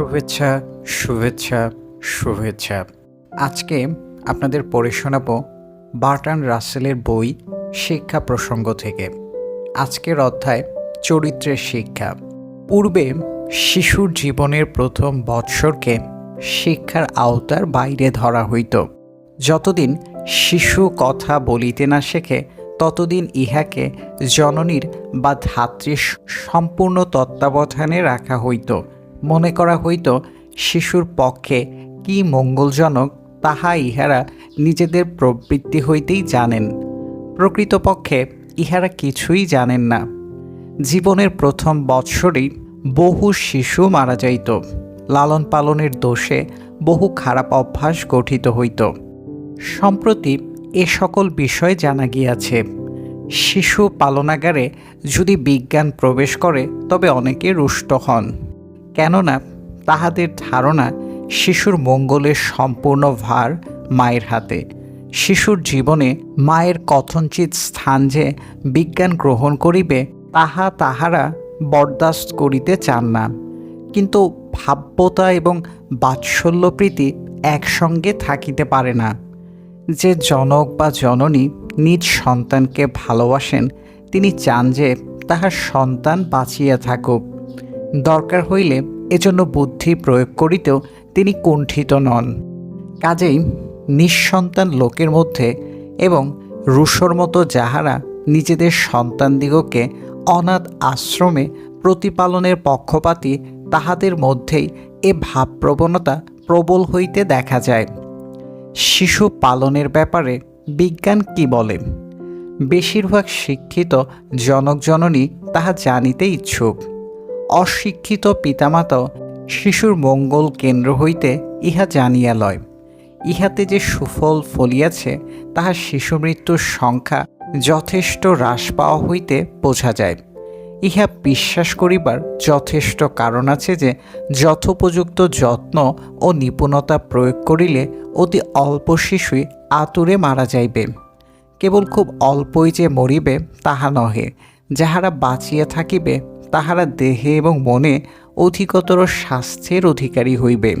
শুভেচ্ছা শুভেচ্ছা শুভেচ্ছা। আজকে আপনাদের পড়ে শোনাব বার্টান রাসেলের বই শিক্ষা প্রসঙ্গ থেকে। আজকের অধ্যায় চরিত্রের শিক্ষা। পূর্বে শিশুর জীবনের প্রথম বৎসরকে শিক্ষার আওতার বাইরে ধরা হইত। যতদিন শিশু কথা বলিতে না শেখে, ততদিন ইহাকে জননীর বা ধাত্রীর সম্পূর্ণ তত্ত্বাবধানে রাখা হইত। মনে করা হইত, শিশুর পক্ষে কি মঙ্গলজনক তাহা ইহারা নিজেদের প্রবৃত্তি হইতেই জানেন। প্রকৃতপক্ষে ইহারা কিছুই জানেন না। জীবনের প্রথম বৎসরেই বহু শিশু মারা যাইত। লালন পালনের দোষে বহু খারাপ অভ্যাস গঠিত হইত। সম্প্রতি এ সকল বিষয় জানা গিয়াছে। শিশু পালনাগারে যদি বিজ্ঞান প্রবেশ করে, তবে অনেকে রুষ্ট হন। কেননা তাহাদের ধারণা শিশুর মঙ্গলের সম্পূর্ণ ভার মায়ের হাতে। শিশুর জীবনে মায়ের কথঞ্চিত স্থান যে বিজ্ঞান গ্রহণ করিবে, তাহা তাহারা বরদাস্ত করিতে চান না। কিন্তু ভাব্যতা এবং বাৎসল্যপ্রীতি একসঙ্গে থাকিতে পারে না। যে জনক বা জননী নিজ সন্তানকে ভালোবাসেন, তিনি চান যে তাহার সন্তান বাঁচিয়া থাকুক। দরকার হইলে এজন্য বুদ্ধি প্রয়োগ করিতেও তিনি কুণ্ঠিত নন। কাজেই নিঃসন্তান লোকের মধ্যে এবং রুশোর মতো যাহারা নিজেদের সন্তানদিগকে অনাথ আশ্রমে প্রতিপালনের পক্ষপাতী, তাহাদের মধ্যেই এ ভাবপ্রবণতা প্রবল হইতে দেখা যায়। শিশু পালনের ব্যাপারে বিজ্ঞান কি বলে? বেশিরভাগ শিক্ষিত জনকজননী তাহা জানিতে ইচ্ছুক। অশিক্ষিত পিতামাতাও শিশুর মঙ্গল কেন্দ্র হইতে ইহা জানিয়া লয়। ইহাতে যে সুফল ফলিয়াছে তাহা শিশু মৃত্যুর সংখ্যা যথেষ্ট হ্রাস পাওয়া হইতে বোঝা যায়। ইহা বিশ্বাস করিবার যথেষ্ট কারণ আছে যে, যথোপযুক্ত যত্ন ও নিপুণতা প্রয়োগ করিলে অতি অল্প শিশুই আতুরে মারা যাইবে। কেবল খুব অল্পই যে মরিবে, তাহা নহে। যাহারা বাঁচিয়া থাকিবে তাহারা দেহে এবং মনে অধিকতর স্বাস্থ্যের অধিকারী হইবে।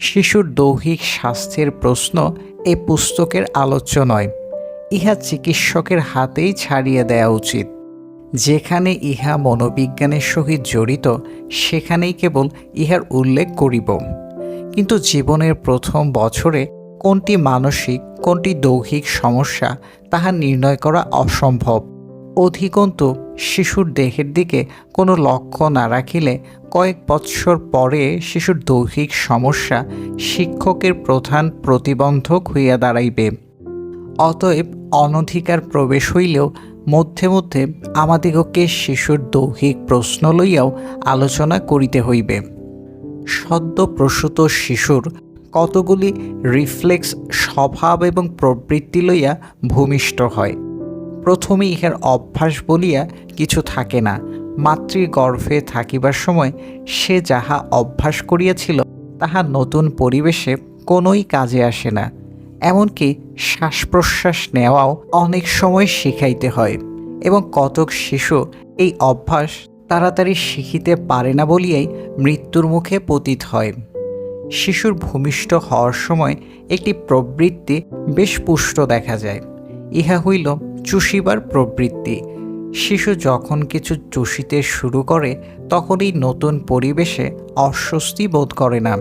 শিশুর দৈহিক স্বাস্থ্যের প্রশ্ন এ পুস্তকের আলোচ্য নয়, ইহা চিকিৎসকের হাতেই ছাড়িয়ে দেয়া উচিত। যেখানে ইহা মনোবিজ্ঞানের সহিত জড়িত, সেখানেই কেবল ইহার উল্লেখ করিব। কিন্তু জীবনের প্রথম বছরে কোনটি মানসিক, কোনটি দৈহিক সমস্যা, তাহা নির্ণয় করা অসম্ভব। অধিকন্তু শিশুর দেহের দিকে কোনো লক্ষ্য না রাখিলে কয়েক বৎসর পরে শিশুর দৈহিক সমস্যা শিক্ষকের প্রধান প্রতিবন্ধক হইয়া দাঁড়াইবে। অতএব অনধিকার প্রবেশ হইলেও মধ্যে মধ্যে আমাদিগকে শিশুর দৈহিক প্রশ্ন লইয়াও আলোচনা করিতে হইবে। সদ্য প্রসূত শিশুর কতগুলি রিফ্লেক্স স্বভাব এবং প্রবৃত্তি লইয়া ভূমিষ্ঠ হয়। প্রথমে ইহার অভ্যাস বলিয়া কিছু থাকে না। মাতৃগর্ভে থাকিবার সময় সে যাহা অভ্যাস করিয়াছিল, তাহা নতুন পরিবেশে কোনোই কাজে আসে না। এমনকি শ্বাস প্রশ্বাস নেওয়াও অনেক সময় শিখাইতে হয় এবং কতক শিশু এই অভ্যাস তাড়াতাড়ি শিখিতে পারে না বলিয়াই মৃত্যুর মুখে পতিত হয়। শিশুর ভূমিষ্ঠ হওয়ার সময় একটি প্রবৃত্তি বেশ পুষ্ট দেখা যায়। ইহা হইল চুষিবার প্রবৃত্তি। শিশু যখন কিছু চুষিতে শুরু করে, তখনই নতুন পরিবেশে অস্বস্তি বোধ করে না।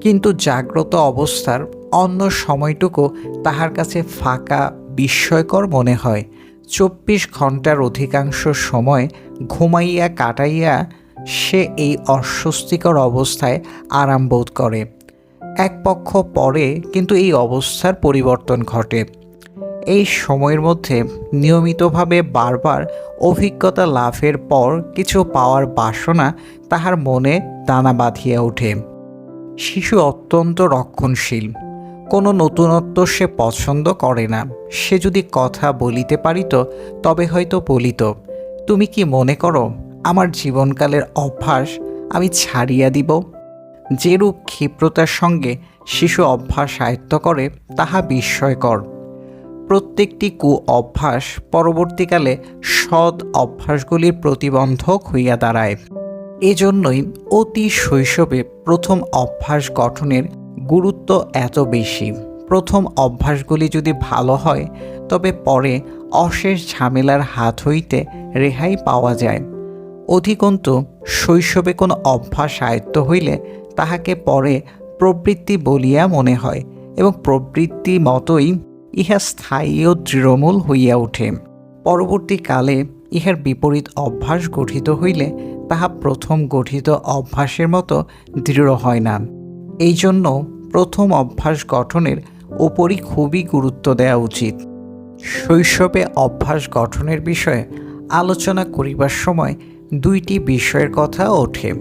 কিন্তু জাগ্রত অবস্থার অন্য সময়টুকু তাহার কাছে ফাঁকা, বিস্ময়কর মনে হয়। চব্বিশ ঘণ্টার অধিকাংশ সময় ঘুমাইয়া কাটাইয়া সে এই অস্বস্তিকর অবস্থায় আরাম বোধ করে। এক পক্ষ পরে কিন্তু এই অবস্থার পরিবর্তন ঘটে। এই সময়ের মধ্যে নিয়মিতভাবে বারবার অভিজ্ঞতা লাভের পর কিছু পাওয়ার বাসনা তাহার মনে দানা বাঁধিয়া ওঠে। শিশু অত্যন্ত রক্ষণশীল। কোনো নতুনত্ব সে পছন্দ করে না। সে যদি কথা বলিতে পারিত, তবে হয়তো বলিত, তুমি কি মনে করো, আমার জীবনকালের অভ্যাস আমি ছাড়িয়া দিব? যেরূপ ক্ষিপ্রতার সঙ্গে শিশু অভ্যাস আয়ত্ত করে, তাহা বিস্ময়কর। প্রত্যেকটি কু অভ্যাস পরবর্তীকালে সৎ অভ্যাসগুলির প্রতিবন্ধক হইয়া দাঁড়ায়। এজন্যই অতি শৈশবে প্রথম অভ্যাস গঠনের গুরুত্ব এত বেশি। প্রথম অভ্যাসগুলি যদি ভালো হয়, তবে পরে অশেষ ঝামেলার হাত হইতে রেহাই পাওয়া যায়। অধিকন্তু, শৈশবে কোনো অভ্যাস আয়ত্ত হইলে তাহাকে পরে প্রবৃত্তি বলিয়া মনে হয় এবং প্রবৃত্তি মতোই ইহা স্থায়ী ও দৃঢ়মূল হইয়া ওঠে পরবর্তীকালে ইহার বিপরীত অভ্যাস গঠিত হইলে তাহা প্রথম গঠিত অভ্যাসের মতো দৃঢ় হয় না। এই জন্য প্রথম অভ্যাস গঠনের ওপরই খুবই গুরুত্ব দেওয়া উচিত। শৈশবে অভ্যাস গঠনের বিষয়ে আলোচনা করিবার সময় দুইটি বিষয়ের কথা ওঠে।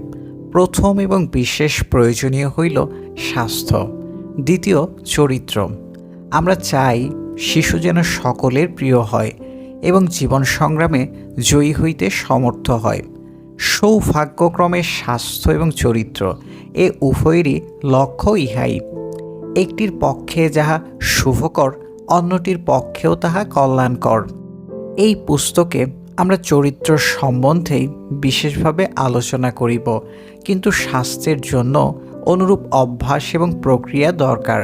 প্রথম এবং বিশেষ প্রয়োজনীয় হইল স্বাস্থ্য, দ্বিতীয় চরিত্র। আমরা চাই শিশু যেন সকলের প্রিয় হয় এবং জীবন সংগ্রামে জয়ী হইতে সমর্থ হয়। সৌভাগ্যক্রমে স্বাস্থ্য এবং চরিত্র এ উভয়েরই লক্ষ্য ইহাই। একটির পক্ষে যাহা শুভকর, অন্যটির পক্ষেও তাহা কল্যাণকর। এই পুস্তকে আমরা চরিত্র সম্বন্ধেই বিশেষভাবে আলোচনা করিব, কিন্তু স্বাস্থ্যের জন্য অনুরূপ অভ্যাস এবং প্রক্রিয়া দরকার।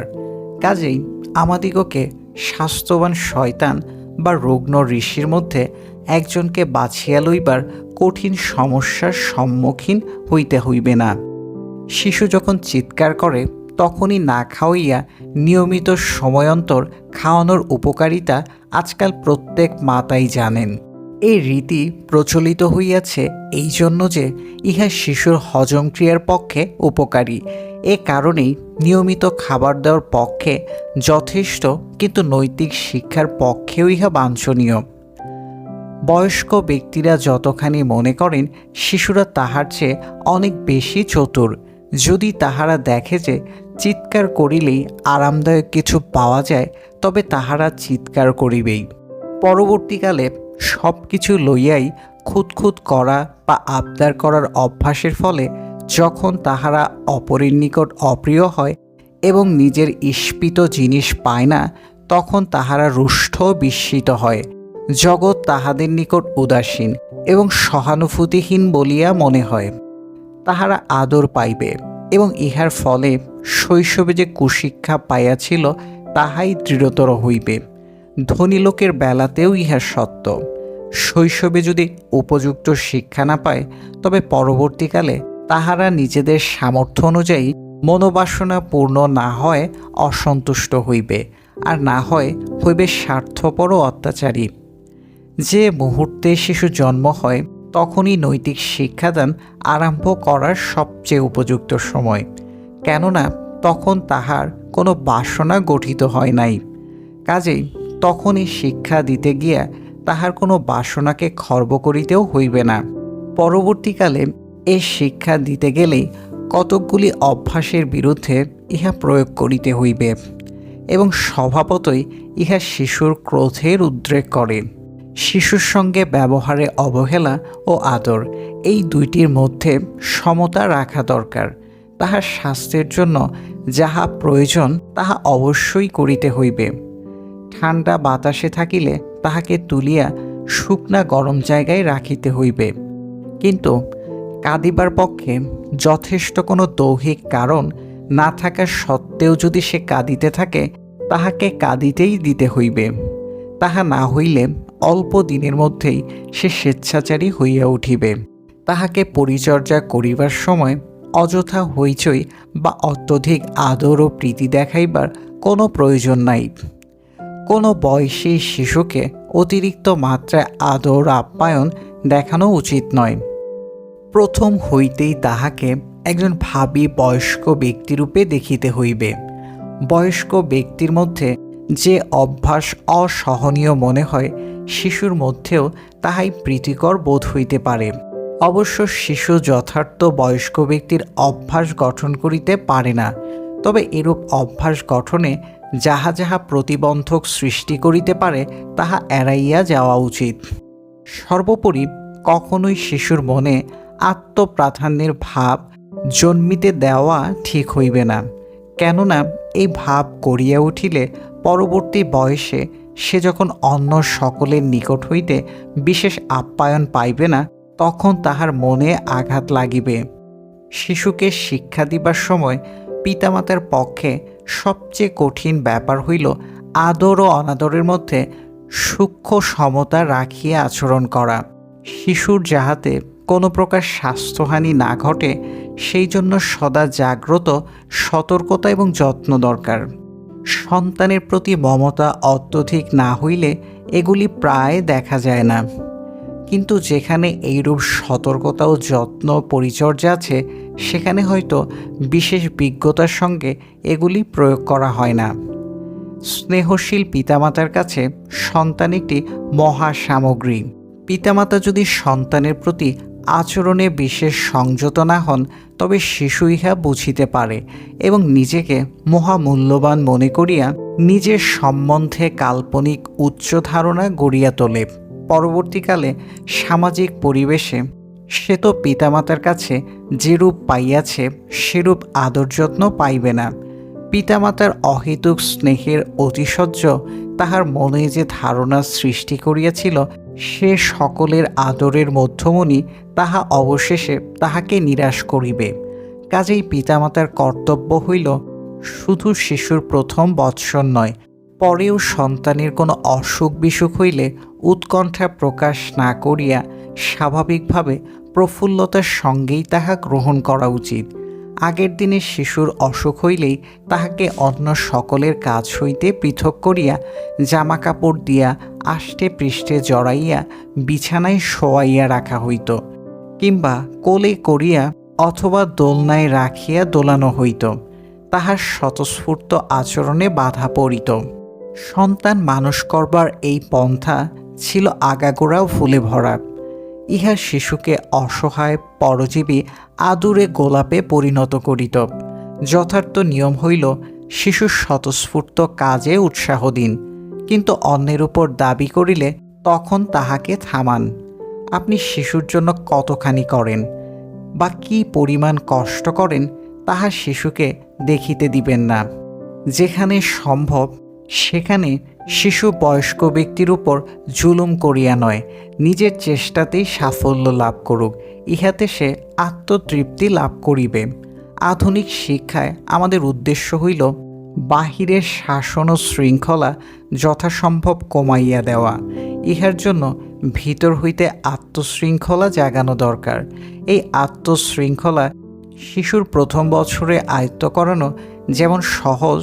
কাজেই আমাদিগকে স্বাস্থ্যবান শয়তান বা রুগ্ন ঋষির মধ্যে একজনকে বাছিয়া লইবার কঠিন সমস্যার সম্মুখীন হইতে হইবে না। শিশু যখন চিৎকার করে, তখনই না খাওয়াইয়া নিয়মিত সময়ন্তর খাওয়ানোর উপকারিতা আজকাল প্রত্যেক মাতাই জানেন। এই রীতি প্রচলিত হইয়াছে এই জন্য যে ইহা শিশুর হজম ক্রিয়ার পক্ষে উপকারী। এ কারণেই নিয়মিত খাবার দেওয়ার পক্ষে যথেষ্ট, কিন্তু নৈতিক শিক্ষার পক্ষেও ইহা বাঞ্ছনীয়। বয়স্ক ব্যক্তিরা যতখানি মনে করেন, শিশুরা তাহার চেয়ে অনেক বেশি চতুর। যদি তাহারা দেখে যে চিৎকার করিলেই আরামদায়ক কিছু পাওয়া যায়, তবে তাহারা চিৎকার করিবেই। পরবর্তীকালে সব কিছু লইয়াই খুঁতখুত করা বা আবদার করার অভ্যাসের ফলে যখন তাহারা অপরের নিকট অপ্রিয় হয় এবং নিজের ইস্পিত জিনিস পায় না, তখন তাহারা রুষ্ট বিস্মিত হয়। জগৎ তাহাদের নিকট উদাসীন এবং সহানুভূতিহীন বলিয়া মনে হয়। তাহারা আদর পাইবে এবং ইহার ফলে শৈশবে যে কুশিক্ষা পাইয়াছিল, তাহাই দৃঢ়তর হইবে। ধনী লোকের বেলাতেও ইহা সত্য। শৈশবে যদি উপযুক্ত শিক্ষা না পায়, তবে পরবর্তীকালে তাহারা নিজেদের সামর্থ্য অনুযায়ী মনোবাসনা পূর্ণ না হয় অসন্তুষ্ট হইবে, আর না হয় হইবে স্বার্থপর অত্যাচারী। যে মুহূর্তে শিশু জন্ম হয়, তখনই নৈতিক শিক্ষাদান আরম্ভ করার সবচেয়ে উপযুক্ত সময়। কেননা, তখন তাহার কোনো বাসনা গঠিত হয় নাই। কাজেই তখনই শিক্ষা দিতে গিয়া তাহার কোনো বাসনাকে খর্ব করিতেও হইবে না। পরবর্তীকালে এ শিক্ষা দিতে গেলেই কতকগুলি অভ্যাসের বিরুদ্ধে ইহা প্রয়োগ করিতে হইবে এবং স্বভাবতই ইহা শিশুর ক্রোধের উদ্রেক করে। শিশুর সঙ্গে ব্যবহারে অবহেলা ও আদর এই দুইটির মধ্যে সমতা রাখা দরকার। তাহার স্বাস্থ্যের জন্য যাহা প্রয়োজন, তাহা অবশ্যই করিতে হইবে। ঠান্ডা বাতাসে থাকিলে তাহাকে তুলিয়া শুকনা গরম জায়গায় রাখিতে হইবে। কিন্তু কাঁদিবার পক্ষে যথেষ্ট কোনো দৌহিক কারণ না থাকা সত্ত্বেও যদি সে কাঁদিতে থাকে, তাহাকে কাঁদিতেই দিতে হইবে। তাহা না হইলে অল্প দিনের মধ্যেই সে স্বেচ্ছাচারী হইয়া উঠিবে। তাহাকে পরিচর্যা করিবার সময় অযথা হইচই বা অত্যধিক আদর ও প্রীতি দেখাইবার কোনো প্রয়োজন নাই। কোনো বয়সী শিশুকে অতিরিক্ত মাত্রায় আদর আপ্যায়ন দেখানো উচিত নয়। প্রথম হইতেই তাহাকে একজন ভাবি বয়স্ক ব্যক্তিরূপে দেখিতে হইবে। বয়স্ক ব্যক্তির মধ্যে যে অভ্যাস অসহনীয় মনে হয়, শিশুর মধ্যেও তাহাই প্রীতিকর বোধ হইতে পারে। অবশ্য শিশু যথার্থ বয়স্ক ব্যক্তির অভ্যাস গঠন করিতে পারে না, তবে এরূপ অভ্যাস গঠনে যাহা যাহা প্রতিবন্ধক সৃষ্টি করিতে পারে, তাহা এড়াইয়া যাওয়া উচিত। সর্বোপরি কখনোই শিশুর মনে আত্মপ্রাধান্যের ভাব জন্মিতে দেওয়া ঠিক হইবে না। কেননা, এই ভাব করিয়া উঠিলে পরবর্তী বয়সে সে যখন অন্য সকলের নিকট হইতে বিশেষ আপ্যায়ন পাইবে না, তখন তাহার মনে আঘাত লাগিবে। শিশুকে শিক্ষা দিবার সময় পিতামাতার পক্ষে সবচেয়ে কঠিন ব্যাপার হইল আদর ও অনাদরের মধ্যে সূক্ষ্ম সমতা রাখিয়া আচরণ করা। শিশুর যাহাতে কোনো প্রকার স্বাস্থ্যহানি না ঘটে, সেই জন্য সদা জাগ্রত, সতর্কতা এবং যত্ন দরকার। সন্তানের প্রতি মমতা অত্যধিক না হইলে এগুলি প্রায় দেখা যায় না। কিন্তু যেখানে এইরূপ সতর্কতা ও যত্ন পরিচর্যা আছে সেখানে হয়তো বিশেষ বিজ্ঞতার সঙ্গে এগুলি প্রয়োগ করা হয় না। স্নেহশীল পিতামাতার কাছে সন্তান একটি মহা সামগ্রী পিতামাতা যদি সন্তানের প্রতি আচরণে বিশেষ সংযত না হন, তবে শিশু ইহা বুঝিতে পারে এবং নিজেকে মহামূল্যবান মনে করিয়া নিজের সম্বন্ধে কাল্পনিক উচ্চ ধারণা গড়িয়া তোলে। পরবর্তীকালে সামাজিক পরিবেশে সে তো পিতামাতার কাছে যেরূপ পাইয়াছে, সেরূপ আদর যত্ন পাইবে না। পিতামাতার অহেতুক স্নেহের অতিশয্য তাহার মনে যে ধারণা সৃষ্টি করিয়াছিল, সে সকলের আদরের মধ্যমণি তাহা অবশেষে তাহাকে নিরাশ করিবে। কাজেই পিতামাতার কর্তব্য হইল শুধু শিশুর প্রথম বৎসর নয়, পরেও সন্তানের কোনো অসুখ বিসুখ হইলে উৎকণ্ঠা প্রকাশ না করিয়া স্বাভাবিকভাবে প্রফুল্লতার সঙ্গেই তাহা গ্রহণ করা উচিত। আগের দিনে শিশুর অসুখ হইলেই তাহাকে অন্য সকলের কাজ হইতে পৃথক করিয়া জামা কাপড় দিয়া, আষ্টে পৃষ্ঠে জড়াইয়া, বিছানায় শোয়াইয়া রাখা হইত কিংবা কোলে করিয়া অথবা দোলনায় রাখিয়া দোলানো হইত। তাহার স্বতঃস্ফূর্ত আচরণে বাধা পড়িত। সন্তান মানুষ করবার এই পন্থা ছিল আগাগোড়াও ফুলে ভরা। ইহা শিশুকে অসহায়, পরজীবী, আদুরে গোলাপে পরিণত করিত। যথার্থ নিয়ম হইল শিশুর স্বতঃস্ফূর্ত কাজে উৎসাহ দিন, কিন্তু অন্যের উপর দাবি করিলে তখন তাহাকে থামান। আপনি শিশুর জন্য কতখানি করেন? বা কী পরিমাণ কষ্ট করেন, তাহা শিশুকে দেখিতে দিবেন না। যেখানে সম্ভব, সেখানে শিশু বয়স্ক ব্যক্তির উপর জুলুম করিয়া নয়, নিজের চেষ্টাতেই সাফল্য লাভ করুক, ইহাতে সে আত্মতৃপ্তি লাভ করিবে। আধুনিক শিক্ষায় আমাদের উদ্দেশ্য হইল বাহিরের শাসন ও শৃঙ্খলা যথাসম্ভব কমাইয়া দেওয়া। ইহার জন্য ভিতর হইতে আত্মশৃঙ্খলা জাগানো দরকার। এই আত্মশৃঙ্খলা শিশুর প্রথম বছরে আয়ত্ত করানো যেমন সহজ,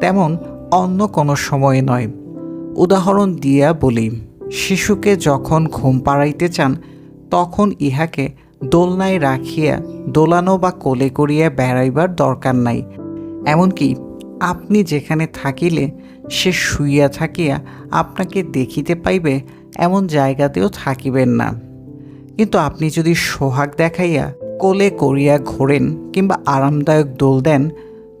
তেমন অন্য কোনো সময়ে নয়। উদাহরণ দিয়া বলি, শিশুকে যখন ঘুম পাড়াইতে চান, তখন ইহাকে দোলনায় রাখিয়া, দোলানো বা কোলে করিয়া বেড়াইবার দরকার নাই। এমনকি আপনি যেখানে থাকিলে সে শুইয়া থাকিয়া আপনাকে দেখিতে পাইবে, এমন জায়গাতেও থাকিবেন না। কিন্তু আপনি যদি সোহাগ দেখাইয়া, কোলে করিয়া ঘোরেন কিংবা আরামদায়ক দোল দেন,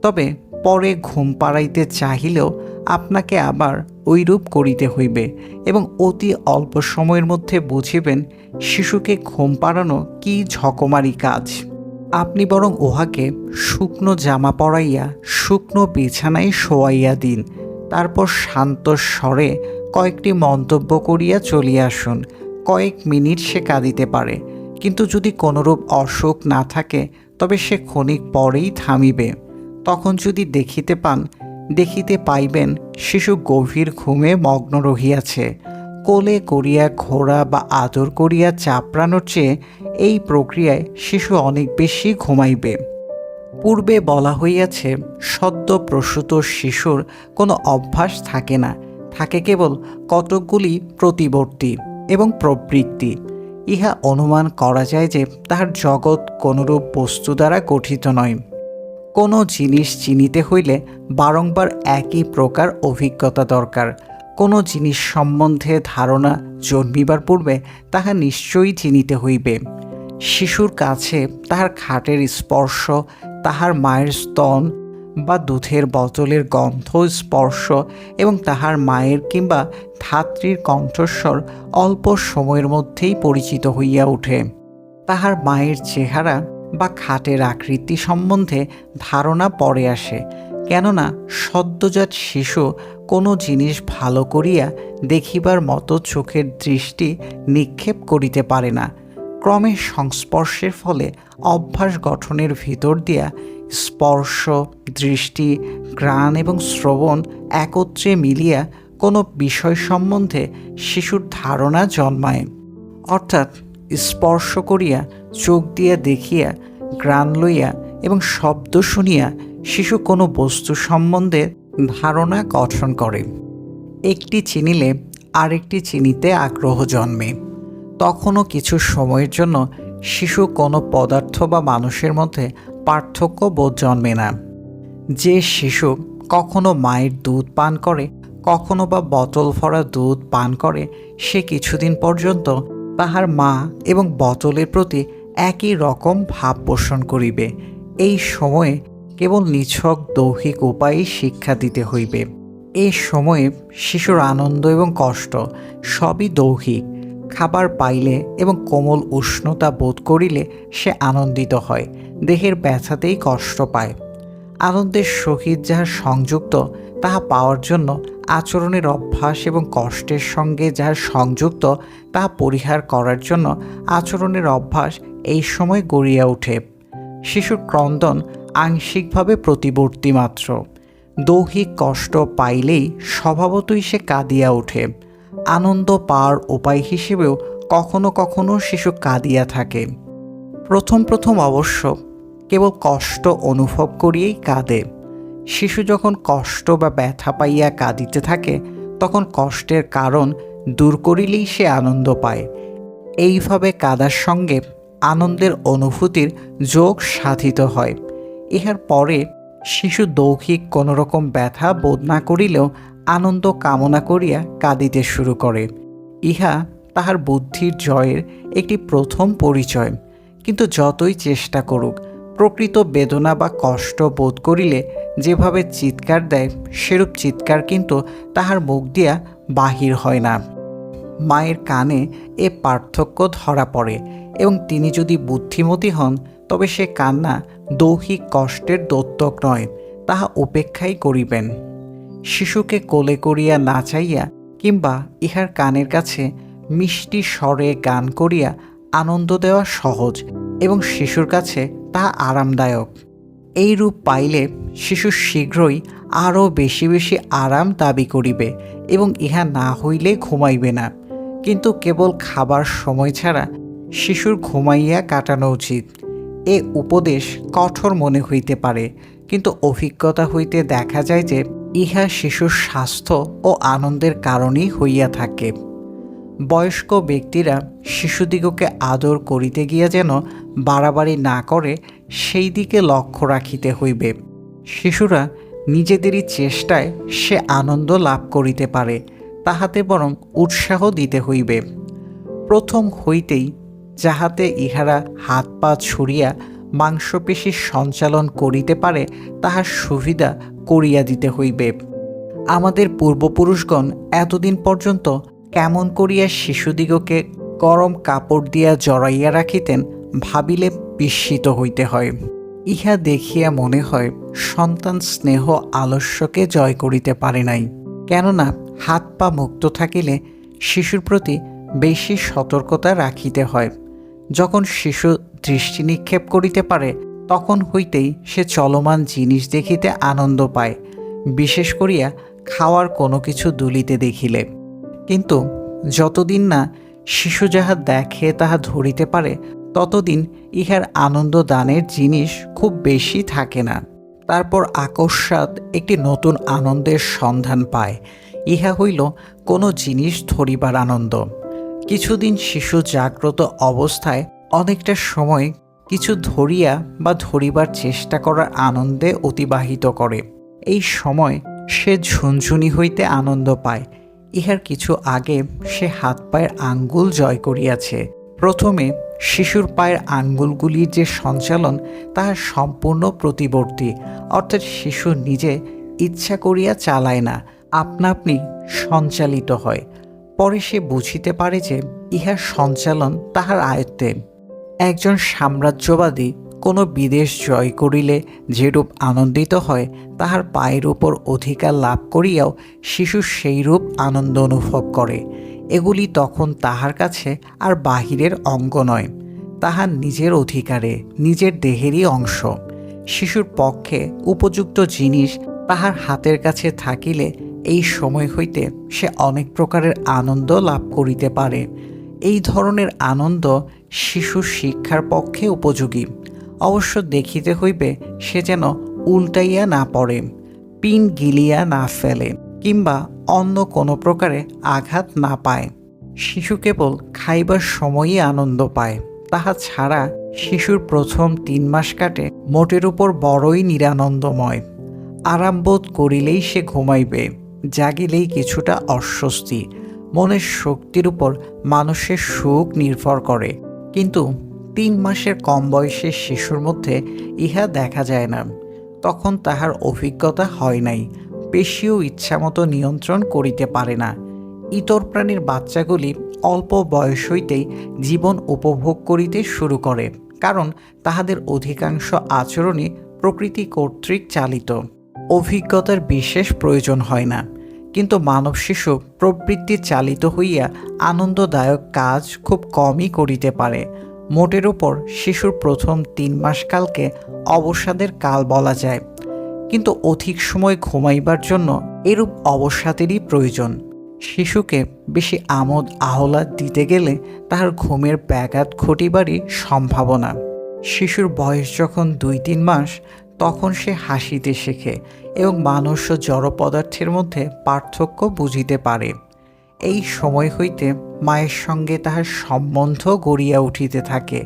তবে পরে ঘুম পাড়াইতে চাহিলেও আপনাকে আবার ঐরূপ করিতে হইবে এবং অতি অল্প সময়ের মধ্যে বুঝিবেন শিশুকে ঘুম পাড়ানো কি ঝকমারি কাজ। আপনি বরং উহাকে শুকনো জামা পরাইয়া শুকনো বিছানায় শোয়াইয়া দিন, তারপর শান্ত স্বরে কয়েকটি মন্তব্য করিয়া চলিয়া আসুন। কয়েক মিনিট সে কাঁদিতে পারে, কিন্তু যদি কোনোরূপ অসুখ না থাকে, তবে সে ক্ষণিক পরেই থামিবে। তখন যদি দেখিতে পান, দেখিতে পাইবেন শিশু গভীর ঘুমে মগ্ন রহিয়াছে। কোলে করিয়া ঘোরা বা আদর করিয়া চাপড়ানোর চেয়ে এই প্রক্রিয়ায় শিশু অনেক বেশি ঘুমাইবে। পূর্বে বলা হইয়াছে, সদ্য প্রসূত শিশুর কোনো অভ্যাস থাকে না, থাকে কেবল কতকগুলি প্রতিবর্তী এবং প্রবৃত্তি। ইহা অনুমান করা যায় যে তাহার জগৎ কোনরূপ বস্তু দ্বারা গঠিত নয়। কোনো জিনিস চিনিতে হইলে বারংবার একই প্রকার অভিজ্ঞতা দরকার। কোনো জিনিস সম্বন্ধে ধারণা জন্মিবার পূর্বে তাহা নিশ্চয়ই চিনিতে হইবে। শিশুর কাছে তাহার খাটের স্পর্শ, তাহার মায়ের স্তন বা দুধের বোতলের গন্ধ স্পর্শ এবং তাহার মায়ের কিংবা ধাত্রীর কণ্ঠস্বর অল্প সময়ের মধ্যেই পরিচিত হইয়া ওঠে। তাহার মায়ের চেহারা বা খাটের আকৃতি সম্বন্ধে ধারণা পরে আসে, কেননা সদ্যজাত শিশু কোনো জিনিস ভালো করিয়া দেখিবার মতো চোখের দৃষ্টি নিক্ষেপ করিতে পারে না। ক্রমে সংস্পর্শের ফলে অভ্যাস গঠনের ভিতর দিয়া স্পর্শ, দৃষ্টি, গ্রাণ এবং শ্রবণ একত্রে মিলিয়া কোনো বিষয় সম্বন্ধে শিশুর ধারণা জন্মায়। অর্থাৎ স্পর্শ করিয়া চোখ দিয়া দেখিয়া, গ্রাণ লইয়া এবং শব্দ শুনিয়া শিশু কোনো বস্তু সম্বন্ধে ধারণা গঠন করে। একটি চিনিলে আরেকটি চিনিতে আগ্রহ জন্মে। তখনও কিছু সময়ের জন্য শিশু কোনো পদার্থ বা মানুষের মধ্যে পার্থক্য বোধ জন্মে না। যে শিশু কখনো মায়ের দুধ পান করে, কখনো বা বোতল ভরা দুধ পান করে, সে কিছুদিন পর্যন্ত তাহার মা এবং বোতলের প্রতি একই রকম ভাব পোষণ করিবে। এই সময়ে কেবল নিছক দৌহিক উপায়ে শিক্ষা দিতে হইবে। এই সময়ে শিশুর আনন্দ এবং কষ্ট সবই দৌহিক। খাবার পাইলে এবং কোমল উষ্ণতা বোধ করিলে সে আনন্দিত হয়, দেহের ব্যথাতেই কষ্ট পায়। আনন্দের সহিত যাহা সংযুক্ত, তাহা পাওয়ার জন্য আচরণের অভ্যাস এবং কষ্টের সঙ্গে যাহা সংযুক্ত তা পরিহার করার জন্য আচরণের অভ্যাস এই সময় গড়িয়া ওঠে। শিশুর ক্রন্দন আংশিকভাবে প্রতিবর্তী মাত্র। দৈহিক কষ্ট পাইলেই স্বভাবতই সে কাঁদিয়া ওঠে। আনন্দ পাওয়ার উপায় হিসেবেও কখনো কখনো শিশু কাঁদিয়া থাকে। প্রথম প্রথম অবশ্য কেবল কষ্ট অনুভব করিয়েই কাঁদে। শিশু যখন কষ্ট বা ব্যথা পাইয়া কাঁদিতে থাকে, তখন কষ্টের কারণ দূর করিলেই সে আনন্দ পায়। এইভাবে কাদার সঙ্গে আনন্দের অনুভূতির যোগ সাধিত হয়। ইহার পরে শিশু দৌহিক কোনো রকম ব্যথা বোধ না করিলেও আনন্দ কামনা করিয়া কাঁদিতে শুরু করে। ইহা তাহার বুদ্ধির জয়ের একটি প্রথম পরিচয়। কিন্তু যতই চেষ্টা করুক প্রকৃত বেদনা বা কষ্ট বোধ করিলে যেভাবে চিৎকার দেয়, সেরূপ চিৎকার কিন্তু তাহার মুখ দিয়া বাহির হয় না। মায়ের কানে এ পার্থক্য ধরা পড়ে এবং তিনি যদি বুদ্ধিমতী হন, তবে সে কান্না দৌহিক কষ্টের দত্তক নয়, তাহা উপেক্ষাই করিবেন। শিশুকে কোলে করিয়া নাচাইয়া কিংবা ইহার কানের কাছে মিষ্টি স্বরে গান করিয়া আনন্দ দেওয়া সহজ এবং শিশুর কাছে তাহা আরামদায়ক। এই রূপ পাইলে শিশু শীঘ্রই আরও বেশি বেশি আরাম দাবি করিবে এবং ইহা না হইলে ঘুমাইবে না। কিন্তু কেবল খাবার সময় ছাড়া শিশুর ঘুমাইয়া কাটানো উচিত। এ উপদেশ কঠোর মনে হইতে পারে, কিন্তু অভিজ্ঞতা হইতে দেখা যায় যে ইহা শিশুর স্বাস্থ্য ও আনন্দের কারণেই হইয়া থাকে। বয়স্ক ব্যক্তিরা শিশুদিগকে আদর করিতে গিয়া যেন বাড়াবাড়ি না করে, সেই দিকে লক্ষ্য রাখিতে হইবে। শিশুরা নিজেদেরই চেষ্টায় সে আনন্দ লাভ করিতে পারে, তাহাতে বরং উৎসাহ দিতে হইবে। প্রথম হইতেই যাহাতে ইহারা হাত পা ছুড়িয়া মাংসপেশির সঞ্চালন করিতে পারে, তাহার সুবিধা করিয়া দিতে হইবে। আমাদের পূর্বপুরুষগণ এতদিন পর্যন্ত কেমন করিয়া শিশুদিগকে গরম কাপড় দিয়া জড়াইয়া রাখিতেন, ভাবিলে বিস্মিত হইতে হয়। ইহা দেখিয়া মনে হয় সন্তান স্নেহ আলস্যকে জয় করিতে পারে নাই। কেননা হাত পা মুক্ত থাকিলে শিশুর প্রতি বেশি সতর্কতা রাখিতে হয়। যখন শিশু দৃষ্টি নিক্ষেপ করিতে পারে, তখন হইতেই সে চলমান জিনিস দেখিতে আনন্দ পায়, বিশেষ করিয়া খাওয়ার কোনো কিছু দুলিতে দেখিলে। কিন্তু যতদিন না শিশু যাহা দেখে তাহা ধরিতে পারে, ততদিন ইহার আনন্দ দানের জিনিস খুব বেশি থাকে না। তারপর আকস্মাৎ একটি নতুন আনন্দের সন্ধান পায়। ইহা হইল কোনো জিনিস ধরিবার আনন্দ। কিছুদিন শিশু জাগ্রত অবস্থায় অনেকটা সময় কিছু ধরিয়া বা ধরিবার চেষ্টা করার আনন্দে অতিবাহিত করে। এই সময় সে ঝুনঝুনি হইতে আনন্দ পায়। ইহার কিছু আগে সে হাত পায়ের আঙ্গুল জয় করিয়াছে। প্রথমে শিশুর পায়ের আঙ্গুলগুলির যে সঞ্চালন তাহা সম্পূর্ণ প্রতিবর্তী। অর্থাৎ শিশু নিজে ইচ্ছা করিয়া চালায় না, আপনা আপনি সঞ্চালিত হয়। পরে সে বুঝিতে পারে যে ইহার সঞ্চালন তাহার আয়ত্তে। একজন সাম্রাজ্যবাদী কোনো বিদেশ জয় করিলে যেরূপ আনন্দিত হয়, তাহার পায়ের উপর অধিকার লাভ করিয়াও শিশু সেইরূপ আনন্দ অনুভব করে। এগুলি তখন তাহার কাছে আর বাহিরের অঙ্গ নয় তাহার নিজের অধিকারে, নিজের দেহেরই অংশ। শিশুর পক্ষে উপযুক্ত জিনিস তাহার হাতের কাছে থাকিলে এই সময় হইতে সে অনেক প্রকারের আনন্দ লাভ করিতে পারে। এই ধরনের আনন্দ শিশুর শিক্ষার পক্ষে উপযোগী। অবশ্য দেখিতে হইবে সে যেন উল্টাইয়া না পড়ে, পিন গিলিয়া না ফেলে, কিংবা অন্য কোনো প্রকারে আঘাত না পায়। শিশু কেবল খাইবার সময়ই আনন্দ পায়, তাহা ছাড়া শিশুর প্রথম তিন মাস কাটে মোটের উপর বড়ই নিরানন্দময়। আরামবোধ করিলেই সে ঘুমাইবে, জাগিলেই কিছুটা অস্বস্তি, মনের শক্তির উপর মানুষের সুখ নির্ভর করে, কিন্তু তিন মাসের কম বয়সের শিশুর মধ্যে ইহা দেখা যায় না। তখন তাহার অভিজ্ঞতা হয় নাই, পেশিও ইচ্ছামতো নিয়ন্ত্রণ করিতে পারে না। ইতর প্রাণীর বাচ্চাগুলি অল্প বয়স হইতেই জীবন উপভোগ করিতে শুরু করে, কারণ তাহাদের অধিকাংশ আচরণই প্রকৃতি কর্তৃক চালিত। অভিজ্ঞতার বিশেষ প্রয়োজন হয় না, কিন্তু মানব শিশু প্রবৃত্তি চালিত হইয়া আনন্দদায়ক কাজ খুব কমই করিতে পারে। মোটের উপর শিশুর প্রথম তিন মাস কালকে অবসাদের কাল বলা যায়। কিন্তু অধিক সময় ঘুমাইবার জন্য এরূপ অবসাদেরই প্রয়োজন। শিশুকে বেশি আমোদ আহ্লাদ দিতে গেলে তাহার ঘুমের ব্যাঘাত ঘটিবারই সম্ভাবনা। শিশুর বয়স যখন দুই তিন মাস, তখন সে হাসিতে শেখে এবং মানুষ ও জড় পদার্থের মধ্যে পার্থক্য বুঝিতে পারে। এই সময় হইতে মায়ের সঙ্গে তাহার সম্বন্ধ গড়িয়া উঠিতে থাকে।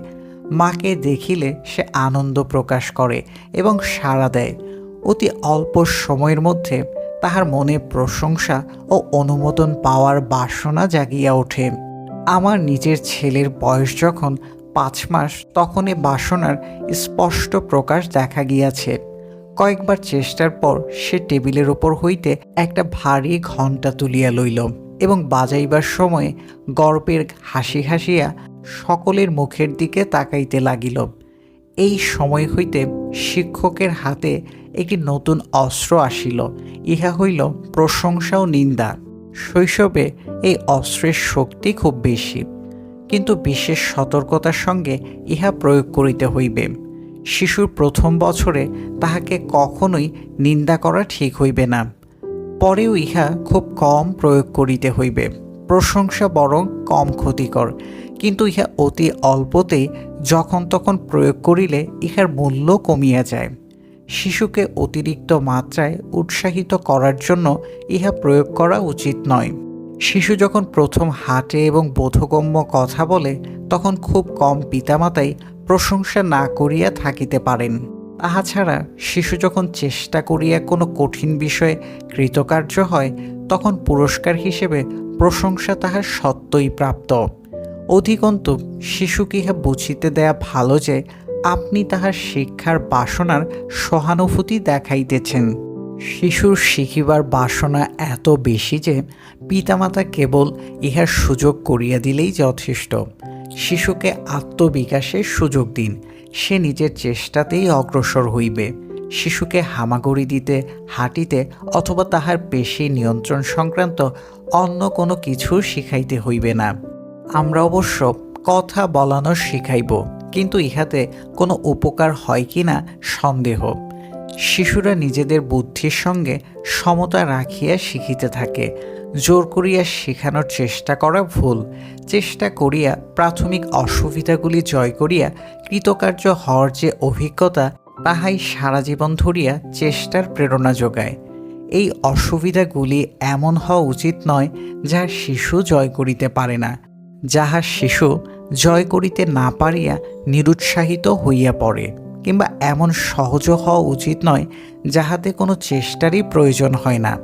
মাকে দেখিলে সে আনন্দ প্রকাশ করে এবং সাড়া দেয়। অতি অল্প সময়ের মধ্যে তাহার মনে প্রশংসা ও অনুমোদন পাওয়ার বাসনা জাগিয়া ওঠে। আমার নিজের ছেলের বয়স যখন পাঁচ মাস, তখন এ বাসনার স্পষ্ট প্রকাশ দেখা গিয়াছে। কয়েকবার চেষ্টার পর সে টেবিলের ওপর হইতে একটা ভারী ঘণ্টা তুলিয়া লইল। এবং বাজাইবার সময় গর্বের হাসি হাসিয়া সকলের মুখের দিকে তাকাইতে লাগিল। এই সময় হইতে শিক্ষকের হাতে একটি নতুন অস্ত্র আসিল। ইহা হইল প্রশংসা ও নিন্দা। শৈশবে এই অস্ত্রের শক্তি খুব বেশি। কিন্তু বিশেষ সতর্কতার সঙ্গে ইহা প্রয়োগ করিতে হইবে। শিশুর প্রথম বছরে তাহাকে কখনোই নিন্দা করা ঠিক হইবে না। পরেও ইহা খুব কম প্রয়োগ করিতে হইবে। প্রশংসা বরং কম ক্ষতিকর। কিন্তু ইহা অতি অল্পতেই যখন তখন প্রয়োগ করিলে ইহার মূল্য কমিয়া যায়। শিশুকে অতিরিক্ত মাত্রায় উৎসাহিত করার জন্য ইহা প্রয়োগ করা উচিত নয়। শিশু যখন প্রথম হাঁটে এবং বোধগম্য কথা বলে, তখন খুব কম পিতামাতাই প্রশংসা না করিয়া থাকিতে পারেন। তাহা ছাড়া শিশু যখন চেষ্টা করিয়া কোনো কঠিন বিষয়ে কৃতকার্য হয়, তখন পুরস্কার হিসেবে প্রশংসা তাহার সত্যই প্রাপ্ত। অধিকন্তু শিশুকে ইহা বুঝিতে দেয়া ভালো যে, আপনি তাহার শিক্ষার বাসনার সহানুভূতি দেখাইতেছেন। শিশুর শিখিবার বাসনা এত বেশি যে, পিতামাতা কেবল ইহার সুযোগ করিয়া দিলেই যথেষ্ট। শিশুকে আত্মবিকাশের সুযোগ দিন। সে নিজের চেষ্টাতেই অগ্রসর হইবে। শিশুকে হামাগুড়ি দিতে, হাঁটিতে অথবা তাহার পেশি নিয়ন্ত্রণ সংক্রান্ত অন্য কোনো কিছু শিখাইতে হইবে না। আমরা অবশ্য কথা বলানো শিখাইব, কিন্তু ইহাতে কোনো উপকার হয় কি না সন্দেহ। শিশুরা নিজেদের বুদ্ধির সঙ্গে সমতা রাখিয়া শিখিতে থাকে। জোর করিয়া শেখানোর চেষ্টা করা ভুল। চেষ্টা করিয়া প্রাথমিক অসুবিধাগুলি জয় করিয়া কৃতকার্য হওয়ার যে অভিজ্ঞতা, তাহাই সারা জীবন ধরিয়া চেষ্টার প্রেরণা যোগায়। এই অসুবিধাগুলি এমন হওয়া উচিত নয় যাহা শিশু জয় করিতে পারে না। যাহা শিশু জয় করিতে না পারিয়া নিরুৎসাহিত হইয়া পড়ে। কিংবা এমন সহজ হওয়া উচিত নয় যাহাতে কোনো চেষ্টারই প্রয়োজন হয় না।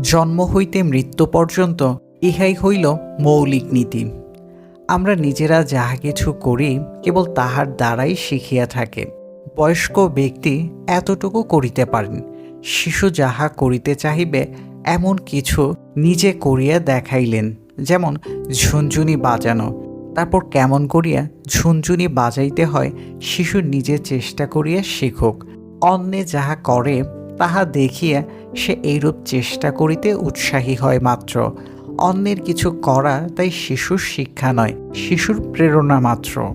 জন্ম হইতে মৃত্যু পর্যন্ত ইহাই হইল মৌলিক নীতি। আমরা নিজেরা যাহা কিছু করি কেবল তাহার দ্বারাই শিখিয়া থাকে। বয়স্ক ব্যক্তি এতটুকু করিতে পারেন। শিশু যাহা করিতে চাহিবে, এমন কিছু নিজে করিয়া দেখাইলেন, যেমন ঝুনঝুনি বাজানো। তারপর কেমন করিয়া ঝুনঝুনি বাজাইতে হয়, শিশু নিজে চেষ্টা করিয়া শিখুক। অন্যে যাহা করে, তাহা দেখিয়া সে এইরূপ চেষ্টা করিতে উৎসাহী হয় মাত্র। অন্যের কিছু করা তাই শিশুর শিক্ষা নয়, শিশুর প্রেরণা মাত্র।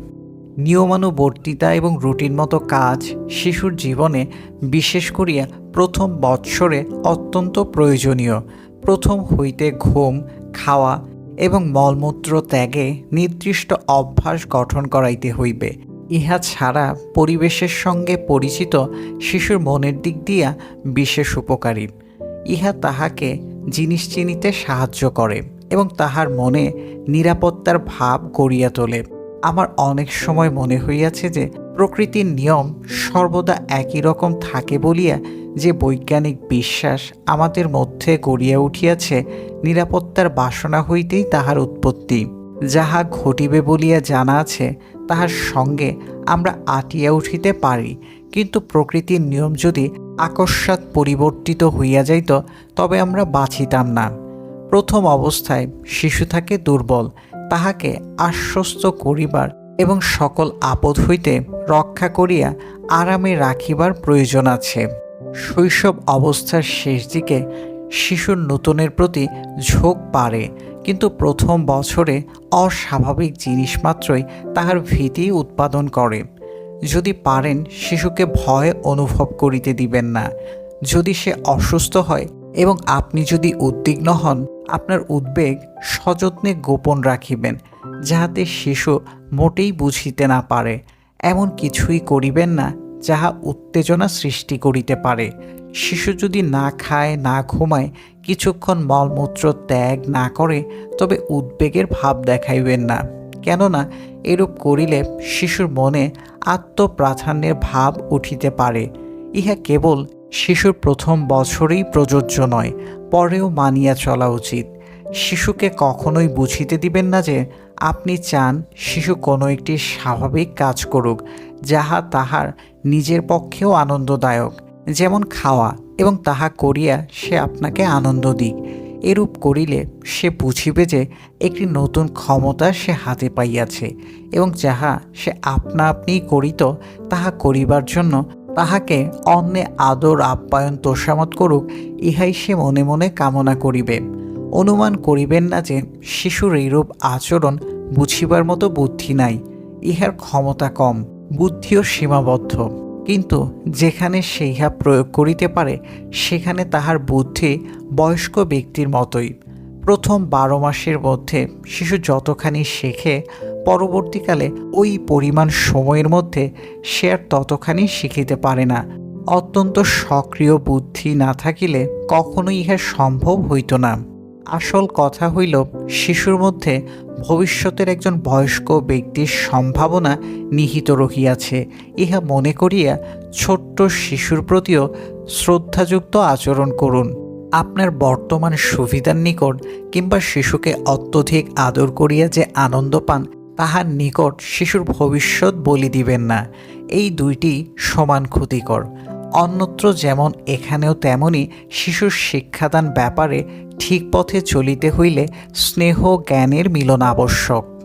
নিয়মানুবর্তিতা এবং রুটিন মতো কাজ শিশুর জীবনে বিশেষ করিয়া প্রথম বৎসরে অত্যন্ত প্রয়োজনীয়। প্রথম হইতে ঘুম, খাওয়া এবং মলমূত্র ত্যাগে নির্দিষ্ট অভ্যাস গঠন করাইতে হইবে। ইহা ছাড়া পরিবেশের সঙ্গে পরিচিত শিশুর মনের দিক দিয়া বিশেষ উপকারী। ইহা তাহাকে জিনিস চিনিতে সাহায্য করে এবং তাহার মনে নিরাপত্তার ভাব গড়িয়া তোলে। আমার অনেক সময় মনে হইয়াছে যে, প্রকৃতির নিয়ম সর্বদা একই রকম থাকে বলিয়া যে বৈজ্ঞানিক বিশ্বাস আমাদের মধ্যে গড়িয়া উঠিয়াছে, নিরাপত্তার বাসনা হইতেই তাহার উৎপত্তি। যাহা ঘটিবে বলিয়া জানা আছে, তাহার সঙ্গে আমরা আটিয়া উঠিতে পারি। কিন্তু প্রকৃতির নিয়ম যদি আকস্মাৎ পরিবর্তিত হইয়া যাইত, তবে আমরা বাঁচিতাম না। প্রথম অবস্থায় শিশু থাকে দুর্বল, তাহাকে আশ্বস্ত করিবার এবং সকল আপদ হইতে রক্ষা করিয়া আরামে রাখিবার প্রয়োজন আছে। শৈশব অবস্থার শেষ দিকে শিশুর নতুনের প্রতি ঝোঁক বাড়ে, কিন্তু প্রথম বছরে অস্বাভাবিক জিনিস মাত্রই তাহার ভীতি উৎপাদন করে। যদি পারেন, শিশুকে ভয় অনুভব করিতে দিবেন না। যদি সে অসুস্থ হয় এবং আপনি যদি উদ্বিগ্ন হন, আপনার উদ্বেগ সযত্নে গোপন রাখিবেন, যাহাতে শিশু মোটেই বুঝিতে না পারে। এমন কিছুই করিবেন না যাহা উত্তেজনা সৃষ্টি করিতে পারে। শিশু যদি না খায়, না ঘুমায়, কিছুক্ষণ মলমূত্র ত্যাগ না করে, তবে উদ্বেগের ভাব দেখাইবেন না। কেননা, এরূপ করিলে শিশুর মনে আত্মপ্রাধান্যের ভাব উঠিতে পারে। ইহা কেবল শিশুর প্রথম বছরেই প্রযোজ্য নয়, পরেও মানিয়া চলা উচিত। শিশুকে কখনোই বুঝিতে দিবেন না যে, আপনি চান শিশু কোনো একটি স্বাভাবিক কাজ করুক, যাহা তাহার নিজের পক্ষেও আনন্দদায়ক, যেমন খাওয়া এবং তাহা করিয়া সে আপনাকে আনন্দ দিক। এরূপ করিলে সে বুঝিবে যে একটি নতুন ক্ষমতা সে হাতে পাইয়াছে এবং যাহা সে আপনা আপনিই করিত, তাহা করিবার জন্য তাহাকে অন্যে আদর, আপ্যায়ন, তোষামত করুক, ইহাই সে মনে মনে কামনা করিবে। অনুমান করিবেন না যে শিশুর এইরূপ আচরণ বুঝিবার মতো বুদ্ধি নাই, ইহার ক্ষমতা কম। বুদ্ধিও সীমাবদ্ধ। কিন্তু যেখানে সে ইহা প্রয়োগ করিতে পারে, সেখানে তাহার বুদ্ধি বয়স্ক ব্যক্তির মতোই। প্রথম বারো মাসের মধ্যে শিশু যতখানি শেখে, পরবর্তীকালে ওই পরিমাণ সময়ের মধ্যে সে আর ততখানি শিখিতে পারে না। অত্যন্ত সক্রিয় বুদ্ধি না থাকিলে কখনোই ইহা সম্ভব হইত না। আসল কথা হইল, শিশুর মধ্যে ভবিষ্যতের একজন বয়স্ক ব্যক্তির সম্ভাবনা নিহিত রহিয়াছে। ইহা মনে করিয়া ছোট্ট শিশুর প্রতিও শ্রদ্ধাযুক্ত আচরণ করুন। আপনার বর্তমান সুবিধার নিকট কিংবা শিশুকে অত্যধিক আদর করিয়া যে আনন্দ পান, তাহার নিকট শিশুর ভবিষ্যৎ বলি দিবেন না। এই দুইটি সমান ক্ষতিকর। অন্যত্র যেমন এখানেও তেমনি শিশুর শিক্ষাদান ব্যাপারে ঠিক পথে চলিতে হইলে স্নেহ জ্ঞানের মিলন আবশ্যক।